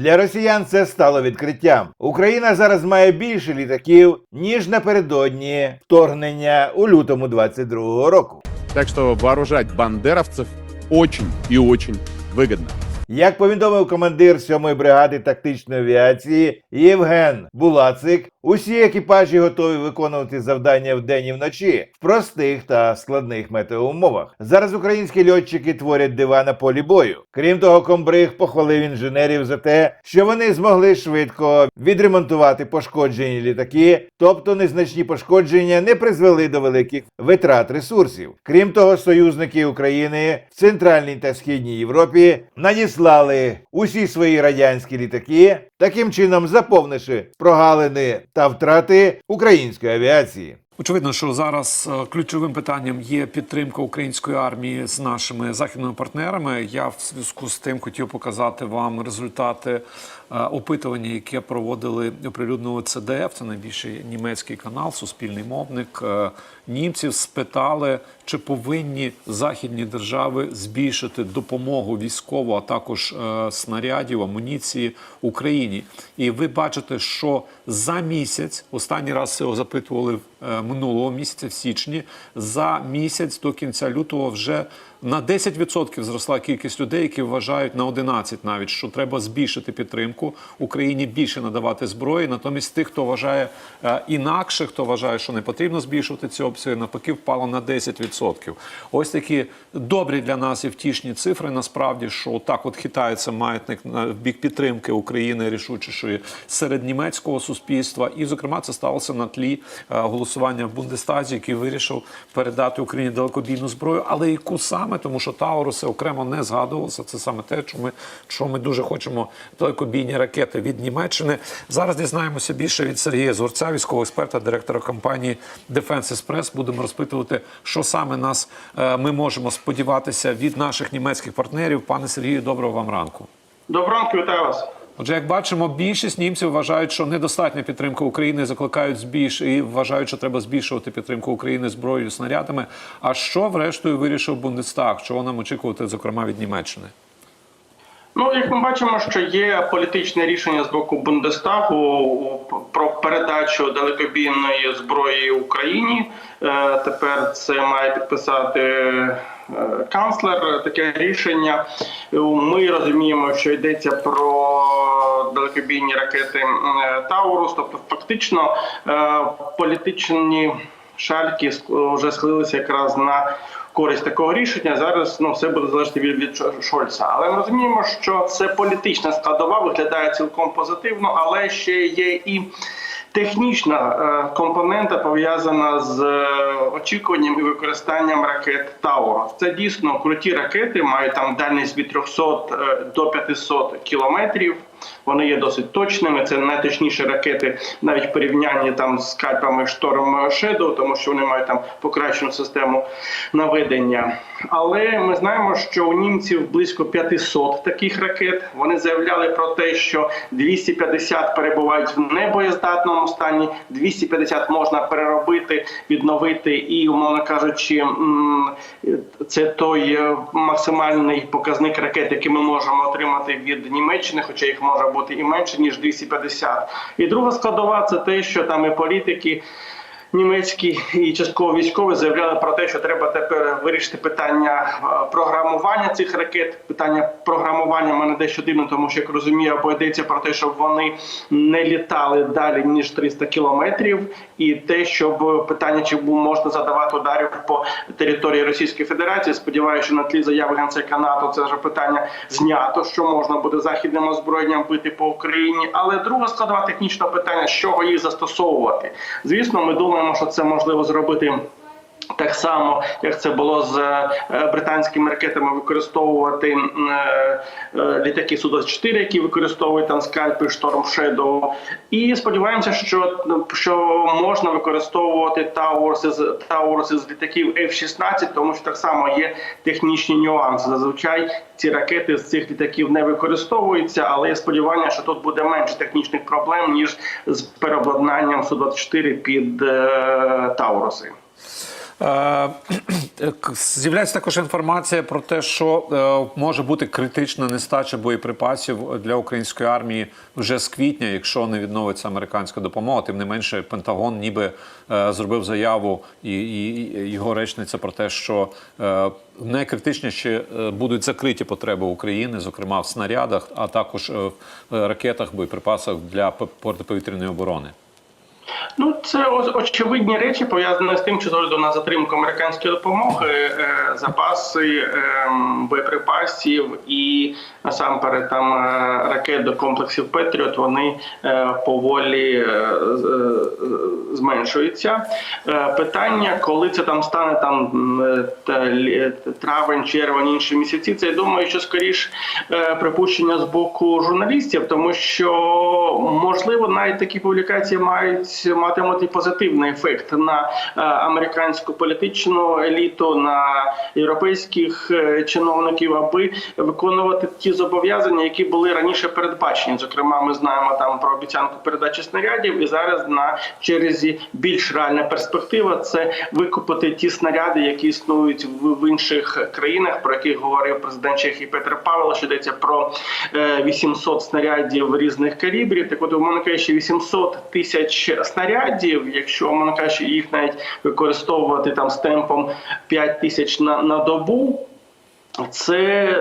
Для росіян це стало відкриттям. Україна зараз має більше літаків ніж напередодні вторгнення у лютому 22-го року. Так що вооружать бандеровців очень і очень вигідно. Як повідомив командир 7-ї бригади тактичної авіації Євген Булацик, усі екіпажі готові виконувати завдання вдень і вночі в простих та складних метеоумовах. Зараз українські льотчики творять дива на полі бою. Крім того, комбриг похвалив інженерів за те, що вони змогли швидко відремонтувати пошкоджені літаки, тобто незначні пошкодження не призвели до великих витрат ресурсів. Крім того, союзники України в Центральній та Східній Європі надіслали усі свої радянські літаки, таким чином заповнивши прогалини та втрати української авіації. Очевидно, що зараз е, ключовим питанням є підтримка української армії з нашими західними партнерами. Я в зв'язку з тим хотів показати вам результати опитування, яке проводили оприлюднили ЦДФ. Це найбільший німецький канал, суспільний мовник. Німців спитали, чи повинні західні держави збільшити допомогу військову, а також е, снарядів, амуніції Україні. І ви бачите, що за місяць, останній раз цього запитували е, минулого місяця, в січні, за місяць до кінця лютого вже на 10% зросла кількість людей, які вважають на 11 навіть, що треба збільшити підтримку Україні більше надавати зброї. Натомість тих, хто вважає е, інакше, хто вважає, що не потрібно збільшувати ці обсяги, навпаки, впало на 10%. Ось такі добрі для нас і втішні цифри. Насправді, що так от хитається маятник в бік підтримки України рішучішої серед німецького суспільства. І, зокрема, це сталося на тлі е, голосування в Бундестазі, який вирішив передати Україні далекобійну зброю, але яку саме, тому що Тауруси окремо не згадувалося. Це саме те, що ми, що ми дуже хочемо далекобійні ракети від Німеччини. Зараз дізнаємося більше від Сергія Зурця, військового експерта, директора компанії Defense Express. Будемо розпитувати, що саме нас е, ми можемо сподіватися від наших німецьких партнерів. Пане Сергію, доброго вам ранку. Доброго ранку, вітаю вас. Отже, як бачимо, більшість німців вважають, що недостатня підтримка України, закликають збільш і вважають, що треба збільшувати підтримку України зброєю снарядами. А що врештою вирішив Бундестаг? Чого нам очікувати, зокрема від Німеччини? Ну, як ми бачимо, що є політичне рішення з боку Бундестагу про передачу далекобійної зброї Україні. Е, Тепер це має підписати е, канцлер. Таке рішення. Ми розуміємо, що йдеться про далекобійні ракети е, Таурус. Тобто, фактично, е, політичні шальки вже схилилися якраз на користь такого рішення. Зараз ну все буде залежати від, від Шольца. Але ми розуміємо, що це політична складова виглядає цілком позитивно, але ще є і. Технічна е, компонента пов'язана з очікуванням і використанням ракет Таурус. Це дійсно круті ракети, мають там дальність від 300 е, до 500 кілометрів. Вони є досить точними. Це найточніші ракети, навіть в порівнянні там з кальпами Шторм Shadow, тому що вони мають там покращену систему наведення. Але ми знаємо, що у німців близько 500 таких ракет. Вони заявляли про те, що 250 перебувають в небоєздатному стані, 250 можна переробити, відновити, і умовно кажучи, це той е, максимальний показник ракет, який ми можемо отримати від Німеччини, хоча їх може бути і менше ніж 250. І друга складова це те, що там і політики. Німецькі і частково військові заявляли про те, що треба тепер вирішити питання е, програмування цих ракет. Питання програмування мене дещо дивно, тому що як розумію, або йдеться про те, щоб вони не літали далі ніж 300 кілометрів, і те, щоб питання, чи можна задавати ударів по території Російської Федерації. Сподіваюся, що на тлі заяви генсека НАТО це вже питання знято, що можна буде західним озброєнням бити по Україні. Але друга складова технічного питання, з чого їх застосовувати. Звісно, ми думаємо, що це можливо зробити. Так само, як це було з е, британськими ракетами, використовувати е, е, літаки Су-24, які використовують там скальпи Шторм Shadow. І сподіваємося, що, що можна використовувати Таурси з літаків F-16, тому що так само є технічні нюанси. Зазвичай ці ракети з цих літаків не використовуються, але є сподівання, що тут буде менше технічних проблем ніж з переобладнанням Су-24 під е, Тауруси. З'являється також інформація про те, що е, може бути критична нестача боєприпасів для української армії вже з квітня, якщо не відновиться американська допомога. Тим не менше, Пентагон ніби е, зробив заяву, і, і, його речниця про те, що е, найкритичніші е, будуть закриті потреби України, зокрема в снарядах, а також в ракетах, боєприпасах для протиповітряної оборони. Ну, це очевидні речі пов'язані з тим, що з огляду на затримку американської допомоги, е, запаси е, боєприпасів і насамперед там е, ракет до комплексів Петріот вони е, поволі зменшуються. Питання, коли це там стане там травень, червень, інші місяці, це я думаю, що скоріш припущення з боку журналістів, тому що можливо навіть такі публікації мають матимуть і позитивний ефект на е, американську політичну еліту, на європейських е, чиновників, аби виконувати ті зобов'язання, які були раніше передбачені. Зокрема, ми знаємо там про обіцянку передачі снарядів, і зараз на черзі більш реальна перспектива це викупити ті снаряди, які існують в, інших країнах, про які говорив президент Чехії Петр Павел. Що йдеться про е, 800 снарядів різних калібрів. Так от, умовно кажучи, 800 тисяч снарядів, якщо можна кажучи, їх навіть використовувати там з темпом 5 тисяч на, на добу. Це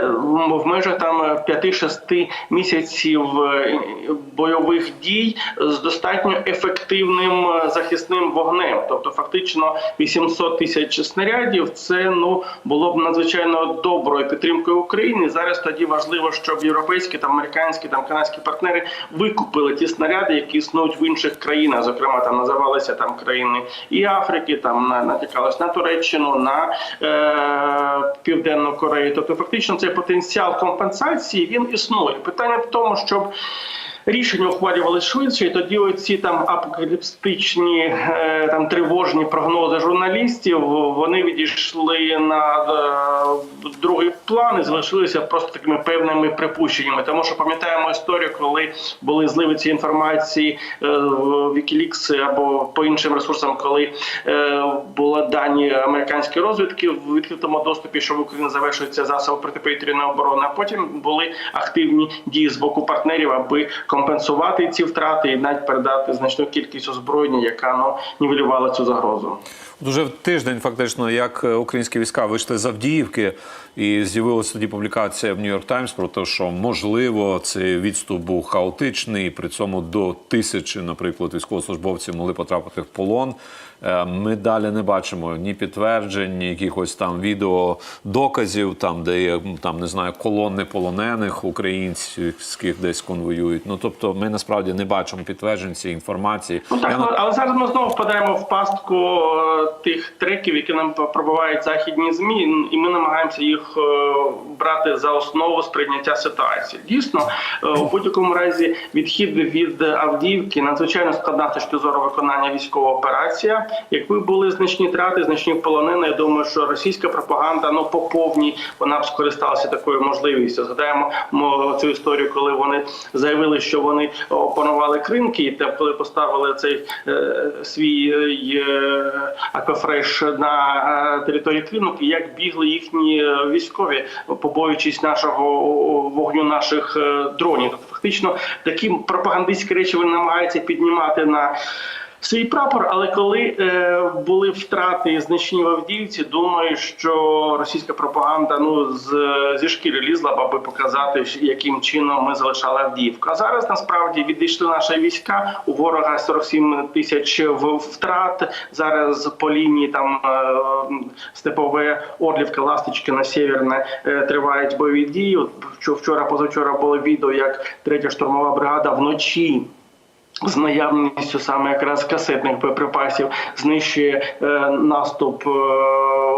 в межах там 5-6 місяців е, бойових дій з достатньо ефективним е, захисним вогнем. Тобто, фактично 800 тисяч снарядів. Це ну було б надзвичайно доброю підтримкою України. Зараз тоді важливо, щоб європейські там американські там канадські партнери викупили ті снаряди, які існують в інших країнах. Зокрема, там називалися там країни і Африки, там на- натякалось на Туреччину, на е, Південну Корею. Тобто, фактично, цей потенціал компенсації він існує. Питання в тому, щоб Рішення ухвалювали швидше, і тоді оці там апокаліптичні е, там тривожні прогнози журналістів вони відійшли на е, другий план і залишилися просто такими певними припущеннями. Тому що пам'ятаємо історію, коли були зливи цієї інформації е, в Wikileaks або по іншим ресурсам, коли були дані американської розвідки в відкритому доступі, що в Україні завершується засоби протиповітряної оборони. А потім були активні дії з боку партнерів, аби компенсувати ці втрати і навіть передати значну кількість озброєння, яка ну нівелювала цю загрозу. Дуже в тиждень, фактично, як е, українські війська вийшли з Авдіївки, і з'явилася тоді публікація в Нью-Йорк Таймс про те, що можливо цей відступ був хаотичний, при цьому до тисячі, наприклад, військовослужбовців могли потрапити в полон. Е, Ми далі не бачимо ні підтверджень, ні якихось там відео доказів, там де є там не знаю колони полонених українських десь конвоюють. Ну тобто, ми насправді не бачимо підтверджень цієї інформації. Ну так, Я але зараз ми знову впадаємо в пастку е, тих треків, які нам пробувають західні змі, і ми намагаємося їх е, брати за основу сприйняття ситуації. Дійсно, у будь-якому разі відхід від Авдіївки надзвичайно складна з точки зору виконання військової операції. Якби були значні трати, значні полонини, я думаю, що російська пропаганда ну по повній вона б скористалася такою можливістю. Згадаємо цю історію, коли вони заявили, що вони опанували Крим, і та коли поставили цей е, свій е, аквафреш на е, території Криму, і як бігли їхні е, військові, побоюючись нашого вогню наших е, дронів. Тобто, фактично такі пропагандистські речі вони намагаються піднімати на. Свій прапор, але коли е, були втрати значні в думаю, що російська пропаганда ну з зі шкіри лізла аби показати, яким чином ми залишали Авдіївку. А зараз насправді відійшли наші війська. У ворога 47 тисяч втрат. Зараз по лінії там е, степове Орлівка, Ласточкина, Сєвєрне е, тривають бойові дії. Вчора, позавчора було відео, як третя штурмова бригада вночі. З наявністю саме якраз касетних боєприпасів знищує е, наступ е,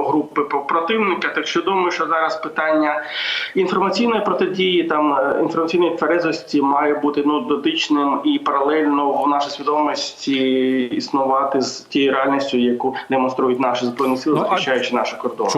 групи противника. Так що думаю, що зараз питання інформаційної протидії, там е, інформаційної тверезості має бути ну дотичним і паралельно в нашій свідомості існувати з тією реальністю, яку демонструють наші збройні сили, Ну, захищаючи наші кордони.